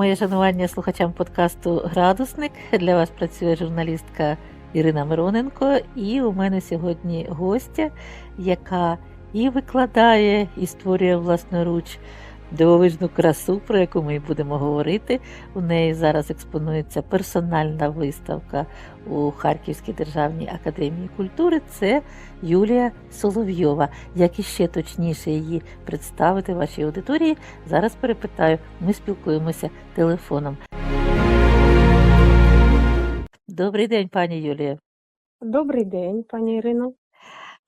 Моє шанування слухачам подкасту Градусник. Для вас працює журналістка Ірина Мироненко, і у мене сьогодні гостя, яка і викладає, і створює власноруч дивовижну красу, про яку ми будемо говорити. У неї зараз експонується персональна виставка у Харківській державній академії культури. Це Юлія Соловйова. Як іще точніше її представити вашій аудиторії, зараз перепитаю. Ми спілкуємося телефоном. Добрий день, пані Юлія. Добрий день, пані Ірино.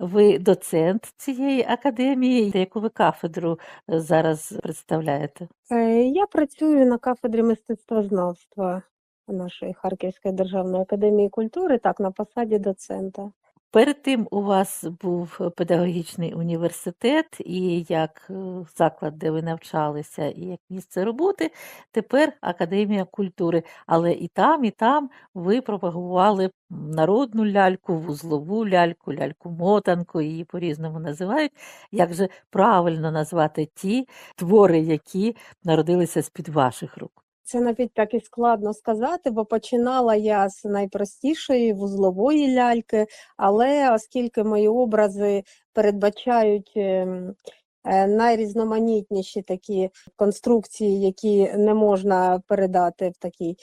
Ви доцент цієї академії. Яку ви кафедру е, зараз представляєте? Е, Я працюю на кафедрі мистецтвознавства нашої Харківської державної академії культури, так, на посаді доцента. Перед тим у вас був педагогічний університет, і як е, заклад, де ви навчалися, і як місце роботи, тепер Академія культури. Але і там, і там ви пропагували народну ляльку, вузлову ляльку, ляльку-мотанку, її по-різному називають. Як же правильно назвати ті твори, які народилися з-під ваших рук? Це навіть так і складно сказати, бо починала я з найпростішої вузлової ляльки, але оскільки мої образи передбачають ем, е, найрізноманітніші такі конструкції, які не можна передати в такій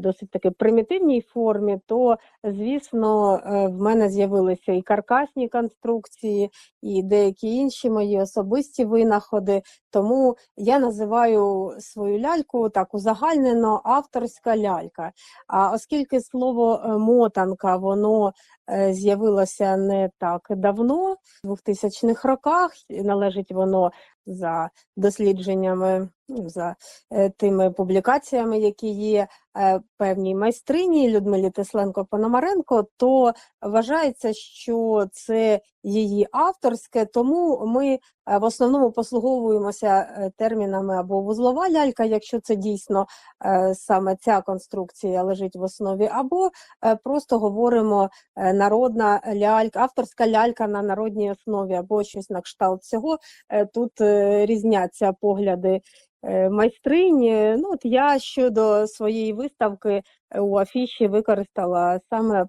досить таки примітивній формі, то звісно е, в мене з'явилися і каркасні конструкції, і деякі інші мої особисті винаходи. Тому я називаю свою ляльку так узагальнено авторська лялька. А оскільки слово е, мотанка воно е, з'явилося не так давно, в 2000-х роках, належить воно за дослідженнями, за е, тими публікаціями, які є е, певній майстрині Людмилі Тесленко Пономаренко, то вважається, що це її авторське, тому ми в основному послуговуємося е, термінами або вузлова лялька, якщо це дійсно е, саме ця конструкція лежить в основі, або е, просто говоримо народна лялька, авторська лялька на народній основі, або щось на кшталт цього. Тут різняться погляди майстрині. Ну, от я щодо своєї виставки у афіші використала саме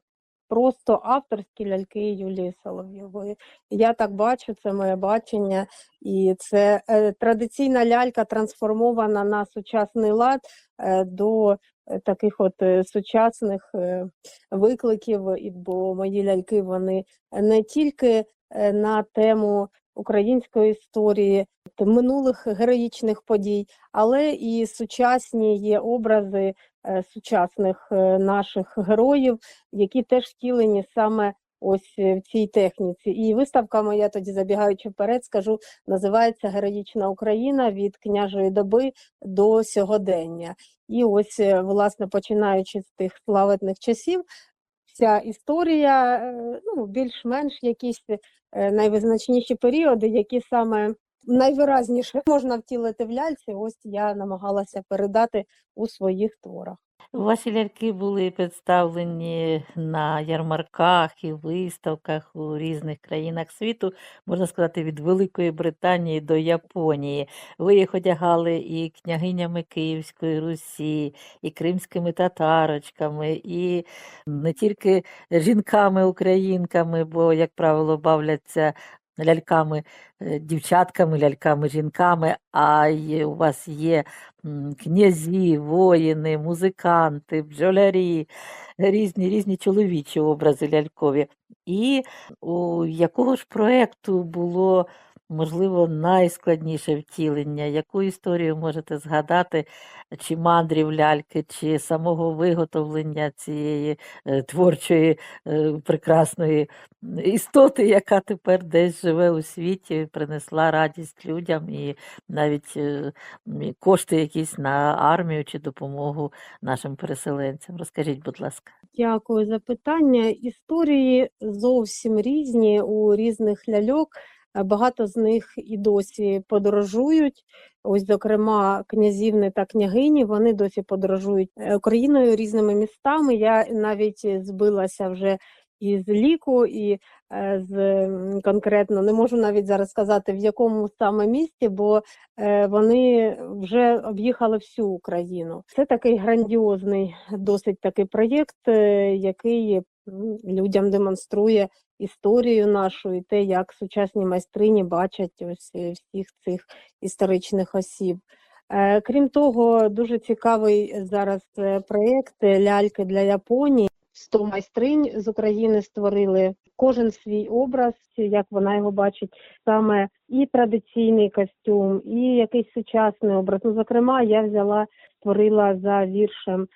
просто авторські ляльки Юлії Соловйової. Я так бачу, це моє бачення, і це е, традиційна лялька трансформована на сучасний лад е, до е, таких от сучасних викликів, бо мої ляльки вони не тільки на тему української історії, минулих героїчних подій, але і сучасні є образи сучасних е, наших героїв, які теж втілені саме ось е, в цій техніці. І виставка моя, тоді забігаючи вперед, скажу, називається Героїчна Україна від княжої доби до сьогодення. І ось, е, власне, починаючи з тих славетних часів, вся історія, е, ну, більш-менш якісь е, найвизначніші періоди, які саме найвиразніше можна втілити в ляльці, ось я намагалася передати у своїх творах. Ваші ляльки були представлені на ярмарках і виставках у різних країнах світу, можна сказати, від Великої Британії до Японії. Ви їх одягали і княгинями Київської Русі, і кримськими татарочками, і не тільки жінками-українками, бо, як правило, бавляться ляльками е, дівчатками, ляльками жінками, а у вас є князі, воїни, музиканти, бджолярі, різні різні чоловічі образи лялькові. І у якого ж проєкту було, можливо, найскладніше втілення? Яку історію можете згадати, чи мандрів ляльки, чи самого виготовлення цієї е, творчої, е, прекрасної істоти, яка тепер десь живе у світі, принесла радість людям і навіть е, кошти якісь на армію чи допомогу нашим переселенцям. Розкажіть, будь ласка. Дякую за питання. Історії зовсім різні у різних ляльок. Е, Багато з них і досі подорожують. Ось, зокрема, князівни та княгині, вони досі подорожують е, Україною різними містами. Я навіть збилася вже і з ліку, і е, з конкретно не можу навіть зараз сказати в якому саме місті, бо вони вже об'їхали всю Україну. Це такий грандіозний, досить такий проєкт, який людям демонструє історію нашу і те, як сучасні майстрині бачать ось е, всіх цих історичних осіб. Е, Крім того, дуже цікавий зараз е, проєкт ляльки для Японії. 100 майстринь з України створили кожен свій образ, як вона його бачить, саме і традиційний костюм, і якийсь сучасний образ. Ну, зокрема, я взяла, створила за віршем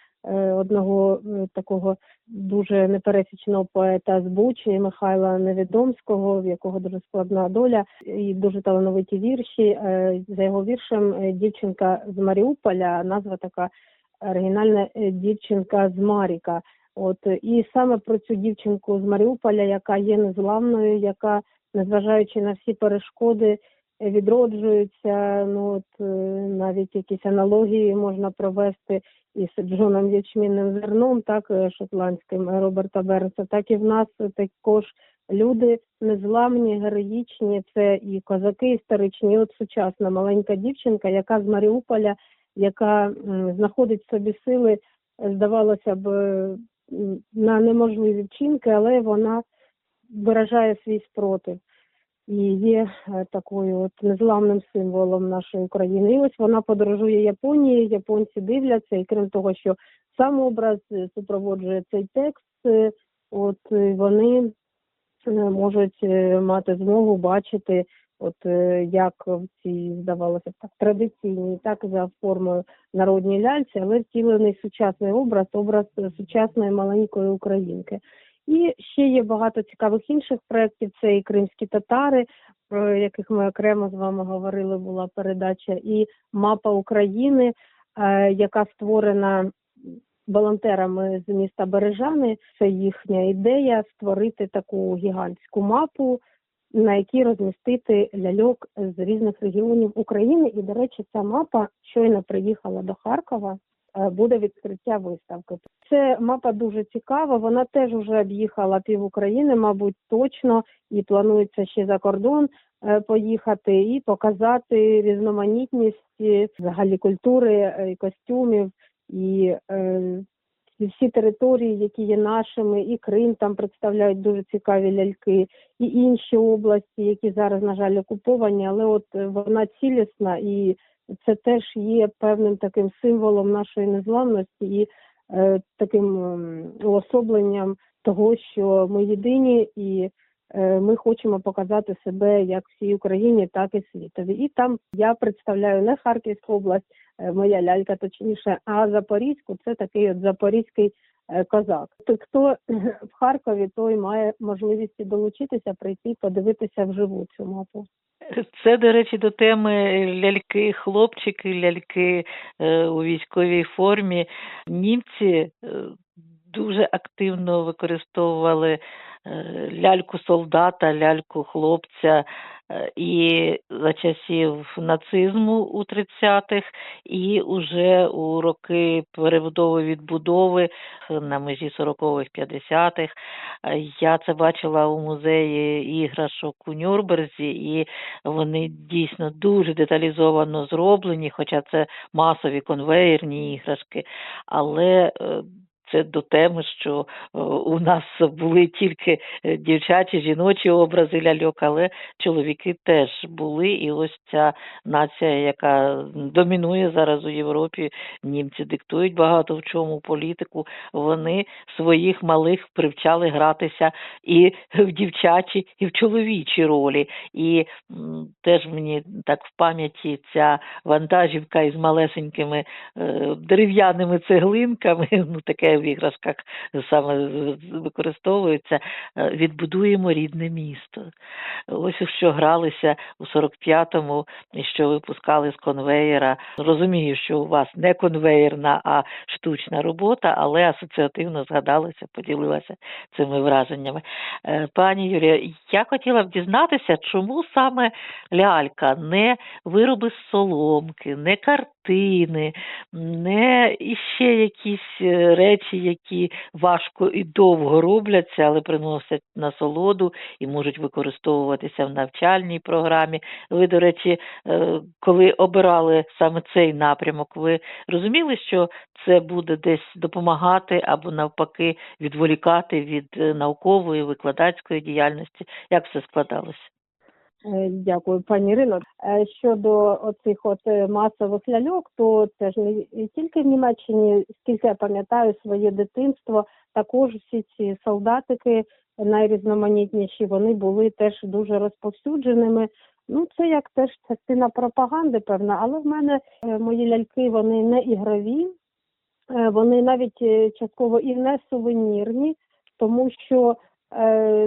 одного е, такого дуже непересічного поета з Бучі Михайла Невідомського, в якого дуже складна доля, і дуже талановиті вірші. Е, За його віршем е, дівчинка з Маріуполя, назва така оригінальна е, дівчинка з Маріка. От е, і саме про цю дівчинку з Маріуполя, яка є незламною, яка, незважаючи на всі перешкоди, е, відроджується. Ну от е, навіть якісь аналогії можна провести із Джоном Ячмінним зерном, так е, шотландським е, Роберта Бернса, так і в нас також люди незламні, героїчні. Це і козаки історичні. І от сучасна маленька дівчинка, яка з Маріуполя, яка знаходить в собі сили, здавалося б, е, на неможливі вчинки, але вона виражає свій спротив і є е, такою от незламним символом нашої України. І ось вона подорожує Японією, японці дивляться, і крім того, що сам образ е, супроводжує цей текст, е, от вони можуть мати змогу бачити, от як в цій, здавалося б, так традиційній, так за формою народній ляльці, але втілений сучасний образ, образ сучасної маленької українки. І ще є багато цікавих інших проєктів. Це і кримські татари, про яких ми окремо з вами говорили, була передача, і мапа України, е, яка створена волонтерами з міста Бережани. Це їхня ідея створити таку гігантську мапу, на якій розмістити ляльок з різних регіонів України. І, до речі, ця мапа щойно приїхала до Харкова. Е, Буде відкриття виставки. Це мапа дуже цікава. Вона теж вже об'їхала пів України, мабуть, точно, і планується ще за кордон е, поїхати і показати різноманітність е, взагалі культури і костюмів і і всі території, які є нашими, і Крим там представляють дуже цікаві ляльки, і інші області, які зараз, на жаль, окуповані, але от вона цілісна і це теж є певним таким символом нашої незламності і е, таким ем, уособленням того, що ми єдині і е, ми хочемо показати себе як всій Україні, так і світові. І там я представляю не Харківську область, е, моя лялька точніше, а Запорізьку. Це такий от запорізький козак. То хто в Харкові, той має можливість долучитися, прийти, подивитися вживу цю мапу. Це, до речі, до теми ляльки, хлопчики, ляльки е, у військовій формі. Німці е, дуже активно використовували е, ляльку солдата, ляльку хлопця е, і за часів нацизму у 30-х, і уже у роки перебудови відбудови е, на межі 40-х, 50-х. Е, Я це бачила у музеї іграшок у Нюрнберзі, і вони дійсно дуже деталізовано зроблені, хоча це масові конвеєрні іграшки, але е, це до теми, що е, у нас були тільки е, дівчачі, жіночі образи ляльок, але чоловіки теж були. І ось ця нація, яка домінує зараз у Європі, німці диктують багато в чому політику. Вони своїх малих привчали гратися і в дівчачі, і в чоловічі ролі. І теж мені так в пам'яті ця вантажівка із малесенькими е, дерев'яними цеглинками, ну таке в іграшках саме використовується. е, Відбудуємо рідне місто. Ось що гралися у 45-му, і що випускали з конвеєра. Розумію, що у вас не конвеєрна, а штучна робота, але асоціативно згадалася, поділилася цими враженнями. Е, Пані Юрія, я хотіла б дізнатися, чому саме лялька, не вироби з соломки, не картин. Картини, не іще якісь е, речі, які важко і довго робляться, але приносять насолоду і можуть використовуватися в навчальній програмі. Ви, до речі, е, коли обирали саме цей напрямок, ви розуміли, що це буде десь допомагати або навпаки відволікати від е, наукової викладацької діяльності? Як все складалося? Е, Дякую, пані Ірино. Е, Щодо оцих от е, масових ляльок, то це ж не тільки в Німеччині, скільки я пам'ятаю своє дитинство, також всі ці солдатики найрізноманітніші, вони були теж дуже розповсюдженими. Ну, це як теж частина пропаганди, певна, але в мене мої ляльки вони не ігрові, вони навіть частково і не сувенірні, тому що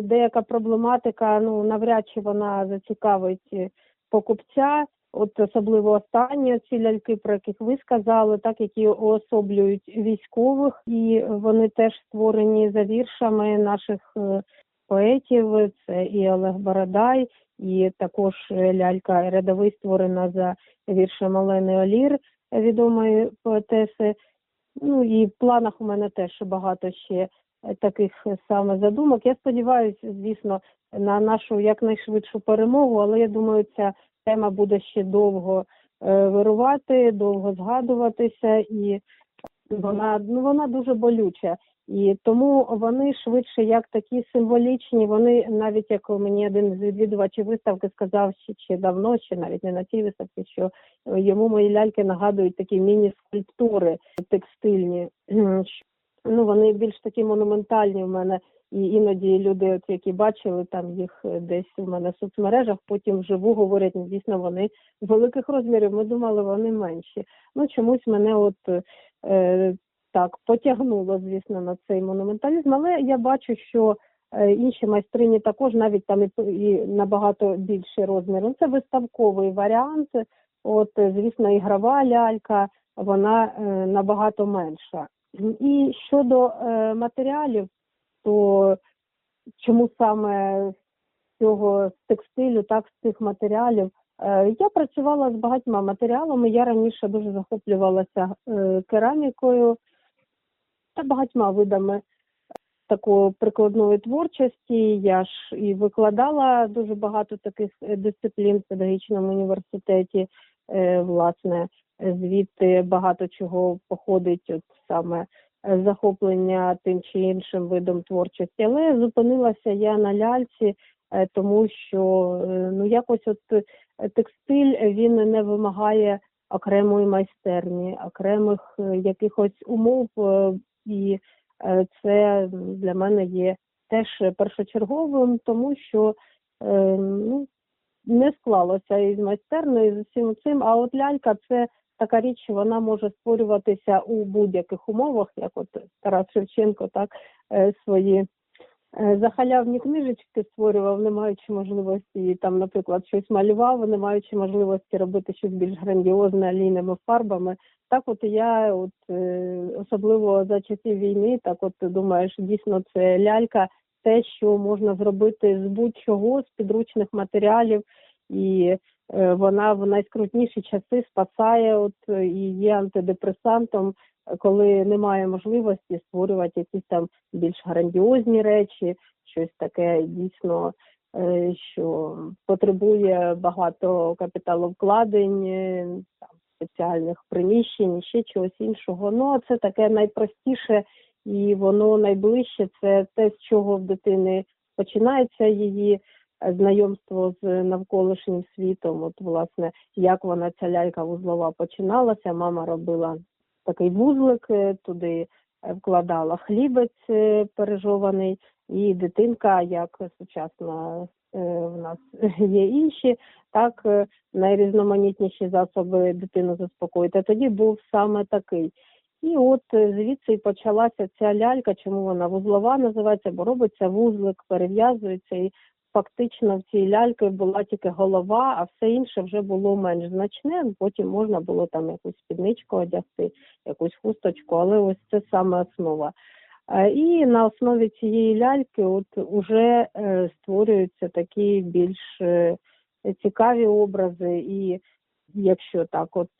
деяка проблематика, ну навряд чи вона зацікавить е, покупця. От особливо останні ці ляльки, про яких ви сказали, так які уособлюють військових, і вони теж створені за віршами наших е, поетів. Це і Олег Бородай, і також е, лялька рядовий створена за віршем Олени Олір, відомої поетеси. Ну і в планах у мене теж багато ще е, таких саме задумок. Я сподіваюся, звісно, на нашу якнайшвидшу перемогу, але я думаю, ця тема буде ще довго е, вирувати, довго згадуватися, і вона ну вона дуже болюча. І тому вони швидше як такі символічні. Вони навіть як мені один з відвідувачів виставки сказав ще, ще давно, ще навіть не на цій виставці, що е, йому мої ляльки нагадують такі міні-скульптури текстильні. Ну вони більш такі монументальні в мене. І іноді люди, от які бачили там їх е, десь у мене в соцмережах, потім вживу говорять, ну, дійсно вони великих розмірів. Ми думали, вони менші. Ну чомусь мене от е, так потягнуло, звісно, на цей монументалізм. Але я бачу, що е, інші майстрині також навіть там і, і набагато більший розмір. Ну, це виставковий варіант. От, е, звісно, ігрова лялька, вона е, набагато менша. І щодо е, матеріалів, то чому саме з цього з текстилю, так з цих матеріалів. Е, Я працювала з багатьма матеріалами. Я раніше дуже захоплювалася е, керамікою та багатьма видами такої прикладної творчості. Я ж і викладала дуже багато таких е, дисциплін в педагогічному університеті. Е, Власне, звідти багато чого походить, от саме е, захоплення тим чи іншим видом творчості. Але зупинилася я на ляльці, е, тому що е, ну якось от текстиль він не вимагає окремої майстерні, окремих якихось умов, і це для мене є теж першочерговим, тому що ну, не склалося із майстерною, з усім цим. А от лялька це така річ, вона може створюватися у будь-яких умовах, як от Тарас Шевченко, так е, свої е, захалявні книжечки створював, не маючи можливості там, наприклад, щось малював, не маючи можливості робити щось більш грандіозне олійними фарбами. Так, от я, от е, особливо за часів війни, так от думаєш, дійсно це лялька, те, що можна зробити з будь-чого, з підручних матеріалів, і вона в найскрутніші часи спасає, от е, і є антидепресантом, е, коли немає можливості створювати якісь там більш грандіозні речі, щось таке дійсно, е, що потребує багато капіталовкладень, е, там спеціальних приміщень, ще чогось іншого. Ну а це таке найпростіше і воно найближче це те, з чого в дитини починається її е, знайомство з навколишнім світом. От, власне, як вона ця лялька вузлова починалася. Мама робила такий вузлик, е, туди е, вкладала хлібець е, пережований, і дитинка, як сучасна в нас є інші, так найрізноманітніші засоби дитину заспокоїти. Тоді був саме такий. І от звідси і почалася ця лялька, чому вона вузлова називається, бо робиться вузлик, перев'язується, і фактично в цій ляльки була тільки голова, а все інше вже було менш значне. Потім можна було там якусь спідничку одягти, якусь хусточку, але ось це саме основа. Е, І на основі цієї ляльки от уже е, створюються такі більш е, цікаві образи і якщо так от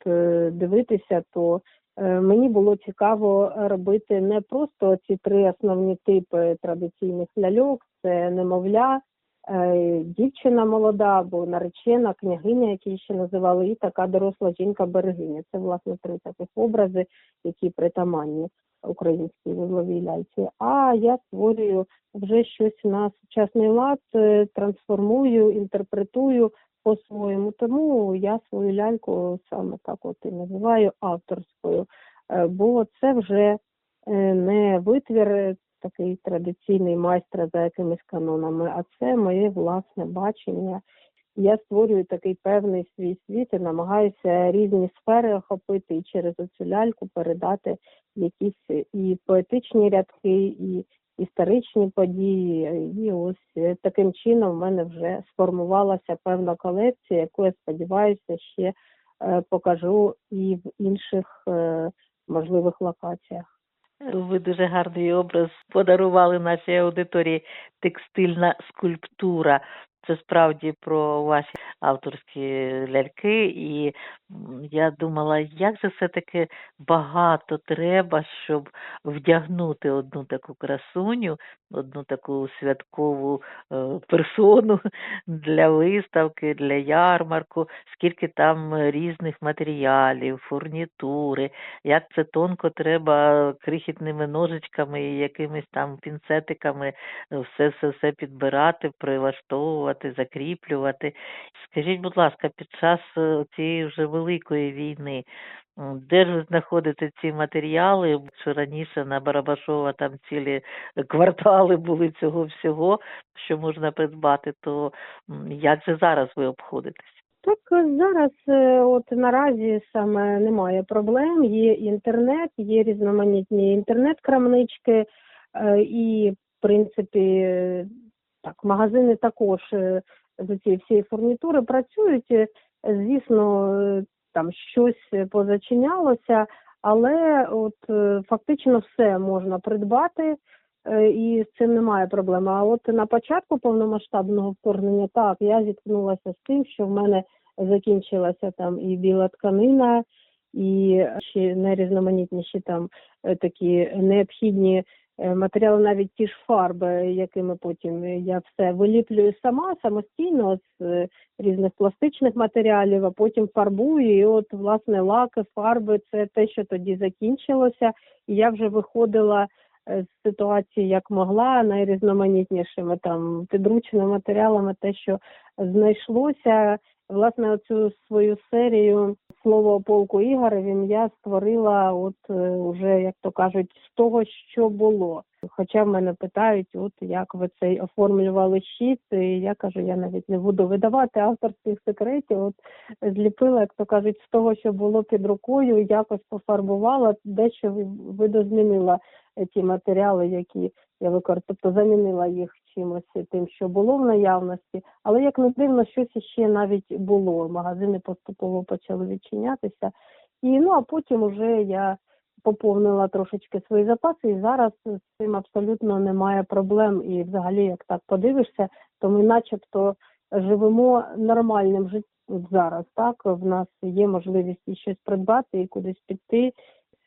дивитися, то мені було цікаво робити не просто ці три основні типи традиційних ляльок: це немовля, дівчина молода або наречена, княгиня, які її ще називали, і така доросла жінка-берегиня. Це власне три таких образи, які притаманні українській вузловій ляльці. А я створюю вже щось на сучасний лад, е, трансформую, інтерпретую по-своєму. Тому я свою ляльку саме так от і називаю авторською, Е, бо це вже е, не витвір е, такий традиційний майстра за якимись канонами, а це моє власне бачення. Я створюю такий певний свій світ і намагаюся різні сфери охопити і через оцю ляльку передати якісь і поетичні рядки, і історичні події. І ось е, таким чином в мене вже сформувалася певна колекція, яку я сподіваюся ще е, покажу і в інших е, можливих локаціях. Ви дуже гарний образ подарували нашій аудиторії текстильна скульптура. Це справді про ваші авторські ляльки, і я думала, як же все-таки багато треба, щоб вдягнути одну таку красуню, одну таку святкову е, персону для виставки, для ярмарку, скільки там різних матеріалів, фурнітури, як це тонко треба крихітними ножичками і якимись там пінцетиками все все все підбирати, прилаштовувати, закріплювати. Скажіть, будь ласка, під час е, цієї вже великої війни, де ж ви знаходите ці матеріали? Що раніше на Барабашова там цілі квартали були цього всього, що можна придбати, то як же зараз ви обходитесь? Так е, зараз е, от наразі саме немає проблем. Є інтернет, є різноманітні інтернет-крамнички, е, і в принципі е, так, магазини також е, з цієї всієї фурнітури працюють. Е, Звісно, е, там щось позачинялося, але от е, фактично все можна придбати. е, І з цим немає проблеми. А от на початку повномасштабного вторгнення так я зіткнулася з тим, що в мене закінчилася там і біла тканина, і ще найрізноманітніші там е, такі необхідні е, матеріали, навіть ті ж фарби, якими потім я все виліплюю сама самостійно з е, різних пластичних матеріалів, а потім фарбую. І от власне лаки, фарби це те, що тоді закінчилося. І я вже виходила е, з ситуації як могла, найрізноманітнішими там підручними матеріалами, те, що знайшлося. Власне, оцю свою серію слово полку Ігоревім я створила, от е, уже як то кажуть, з того, що було. Хоча в мене питають, от як ви цей оформлювали щит, і я кажу, я навіть не буду видавати авторських секретів. От зліпила, як то кажуть, з того, що було під рукою, якось пофарбувала, дещо ви- видозмінила е, ті матеріали, які я використовувала, тобто замінила їх чимось тим, що було в наявності. Але як не дивно, щось іще навіть було. Магазини поступово почали відчинятися. І ну а потім уже я поповнила трошечки свої запаси, і зараз з цим абсолютно немає проблем. І взагалі, як так подивишся, то ми начебто живемо нормальним життям зараз. Так в нас є можливість і щось придбати і кудись піти,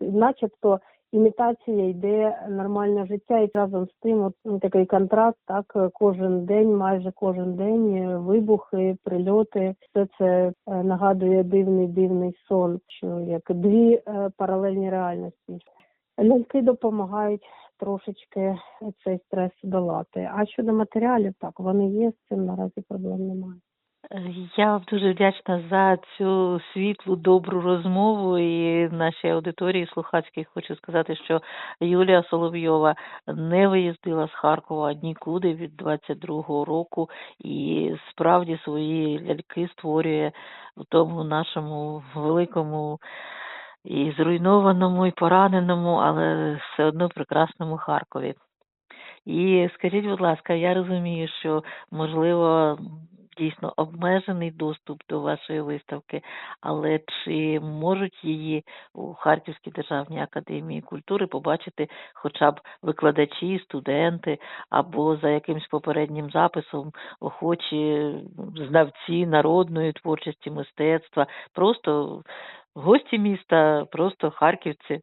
начебто. Імітація йде нормальне життя, і разом з тим, от ну, такий контраст, так кожен день, майже кожен день е, вибухи, прильоти. Все це е, нагадує дивний дивний сон, що як дві е, паралельні реальності. Ляльки допомагають трошечки цей стрес долати. А щодо матеріалів, так вони є, з цим наразі проблем немає. Я вам дуже вдячна за цю світлу, добру розмову. І нашій аудиторії слухацькій хочу сказати, що Юлія Соловйова не виїздила з Харкова нікуди від 22-го року і справді свої ляльки створює в тому нашому великому і зруйнованому, і пораненому, але все одно прекрасному Харкові. І скажіть, будь ласка, я розумію, що можливо дійсно обмежений доступ до вашої виставки, але чи можуть її у Харківській державній академії культури побачити хоча б викладачі, студенти, або за якимсь попереднім записом охочі знавці народної творчості, мистецтва, просто гості міста, просто харківці?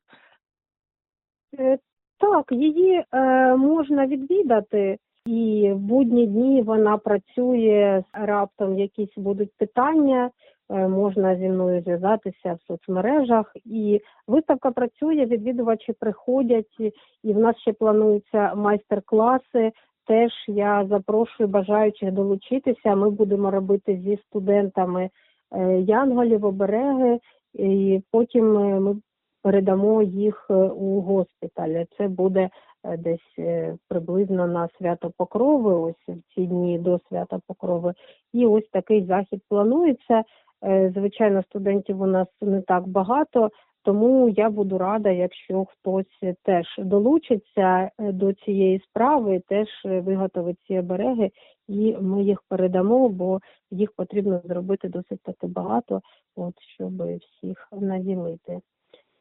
Е, Так, її е, можна відвідати, і в будні дні вона працює раптом якісь будуть питання. е, Можна зі мною зв'язатися в соцмережах, і виставка працює, відвідувачі приходять, і- в нас ще плануються майстер-класи. Теж я запрошую бажаючих долучитися. Ми будемо робити зі студентами е, янголів, обереги, і потім е, ми передамо їх у госпіталь. Це буде десь е, приблизно на свято Покрови, ось в ці дні до свята Покрови. І ось такий захід планується. Е, Звичайно, студентів у нас не так багато, тому я буду рада, якщо хтось теж долучиться е, до цієї справи, теж е, виготовить ці обереги, і ми їх передамо, бо їх потрібно зробити досить таки багато, от щоб всіх наділити.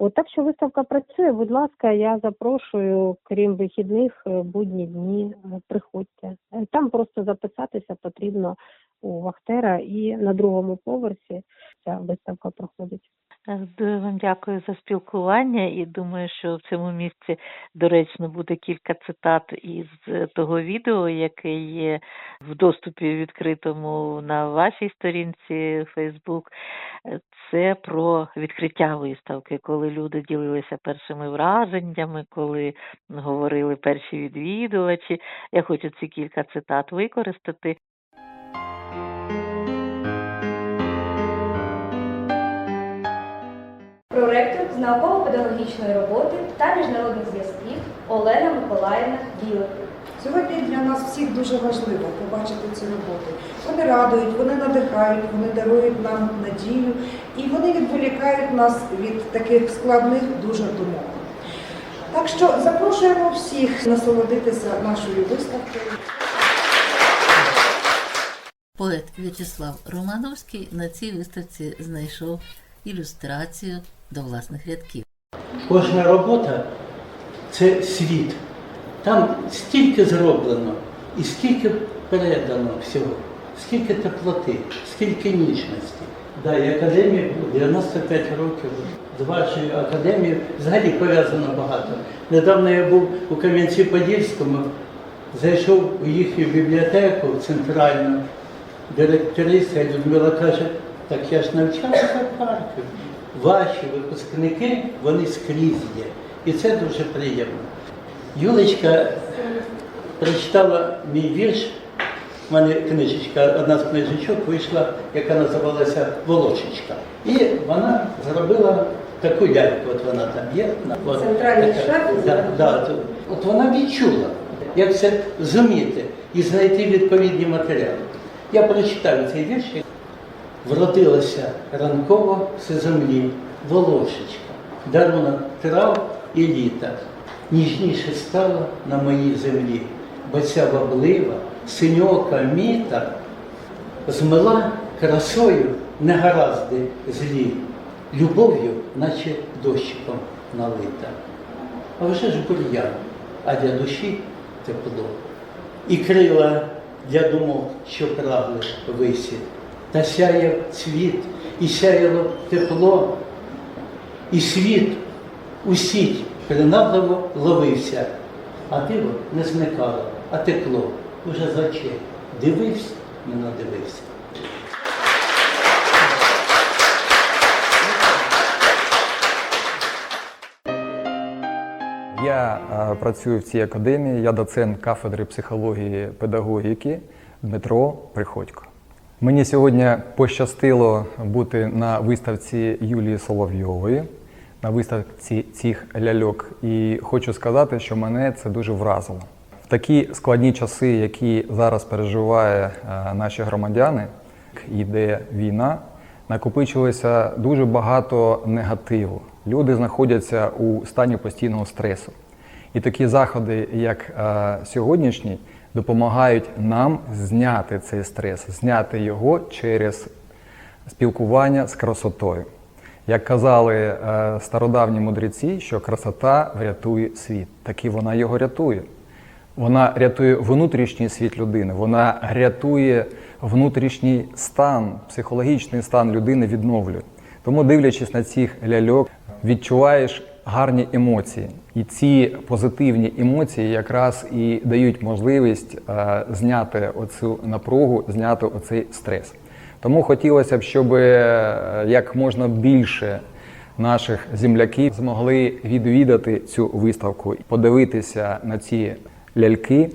От так що виставка працює. Будь ласка, я запрошую, крім вихідних, е, будні дні е, приходьте. Е, Там просто записатися потрібно у Вахтера і на другому поверсі ця виставка проходить. Е, Дуже вам дякую за спілкування і думаю, що в цьому місці доречно буде кілька цитат із е, того відео, яке є в доступі відкритому на вашій сторінці Facebook. Е, Це про відкриття виставки, коли люди ділилися першими враженнями, коли говорили перші відвідувачі. Я хочу ці кілька цитат використати. Проректор з науково-педагогічної роботи та міжнародних зв'язків Олена Миколаївна Білик. Сьогодні для нас всіх дуже важливо побачити ці роботи. Вони радують, вони надихають, вони дарують нам надію і вони відволікають нас від таких складних дуже думок. Так що запрошуємо всіх насолодитися нашою виставкою. Поет В'ячеслав Романовський на цій виставці знайшов ілюстрацію до власних рядків. Кожна робота це світ. Там стільки зроблено і скільки передано всього, скільки теплоти, скільки ніжності. Да, і академія було 95 років. З вашою академією взагалі пов'язано багато. Недавно я був у Кам'янці-Подільському, зайшов у їхню бібліотеку центральну. Директриса Людмила каже, так я ж навчалася в Харкові. Ваші випускники, вони скрізь є. І це дуже приємно. Юлечка прочитала мій вірш. У мене книжечка, одна з книжечок вийшла, яка називалася Волошечка. І вона зробила таку ляльку, от вона там є. От, Центральний шар Да, да, то- от вона відчула, як це зуміти і знайти відповідні матеріали. Я прочитаю цей вірш. Вродилася ранково все землі, волошечка, дарунок трав і літа. Ніжніше стало на моїй землі, бо ця ваблива, синьока міта змила красою негаразди злі, любов'ю, наче дощиком налита. А вже ж бур'ян, а для душі тепло. І крила для думок, що прагли висі. Та сяяв цвіт, і сяяло тепло, і світ у сіть принадливо ловився, а диво не зникало, а текло уже за очей. Дивився, не надивився. Я працюю в цій академії, я доцент кафедри психології педагогіки Дмитро Приходько. Мені сьогодні пощастило бути на виставці Юлії Соловйової, на виставці цих ляльок. І хочу сказати, що мене це дуже вразило. В такі складні часи, які зараз переживає е, наші громадяни, йде війна, накопичилося дуже багато негативу. Люди знаходяться у стані постійного стресу. І такі заходи, як е, сьогоднішній, допомагають нам зняти цей стрес, зняти його через спілкування з красотою. Як казали е, стародавні мудреці, що красота врятує світ, так і вона його рятує. Вона рятує внутрішній світ людини, вона рятує внутрішній стан, психологічний стан людини відновлює. Тому, дивлячись на цих ляльок, відчуваєш гарні емоції. І ці позитивні емоції якраз і дають можливість е, зняти оцю напругу, зняти оцей стрес. Тому хотілося б, щоб е, як можна більше наших земляків змогли відвідати цю виставку, подивитися на ці ляльки,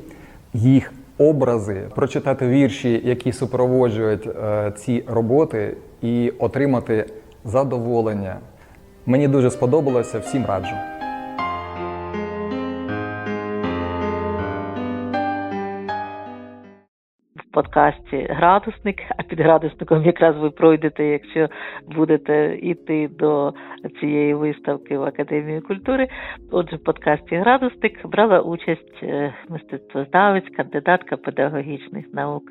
їх образи, прочитати вірші, які супроводжують е, ці роботи, і отримати задоволення. Мені дуже сподобалося, всім раджу. Подкасті Градусник, а під градусником якраз ви пройдете, якщо будете йти до цієї виставки в Академії культури. Отже, в подкасті Градусник брала участь е, мистецтвознавець, кандидатка педагогічних наук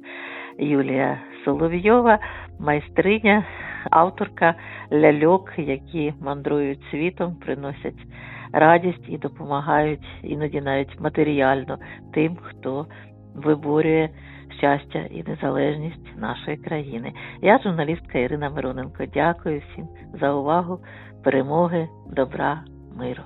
Юлія Соловйова, майстриня, авторка ляльок, які мандрують світом, приносять радість і допомагають іноді навіть матеріально тим, хто виборює щастя і незалежність нашої країни. Я журналістка Ірина Мироненко. Дякую всім за увагу, перемоги, добра, миру.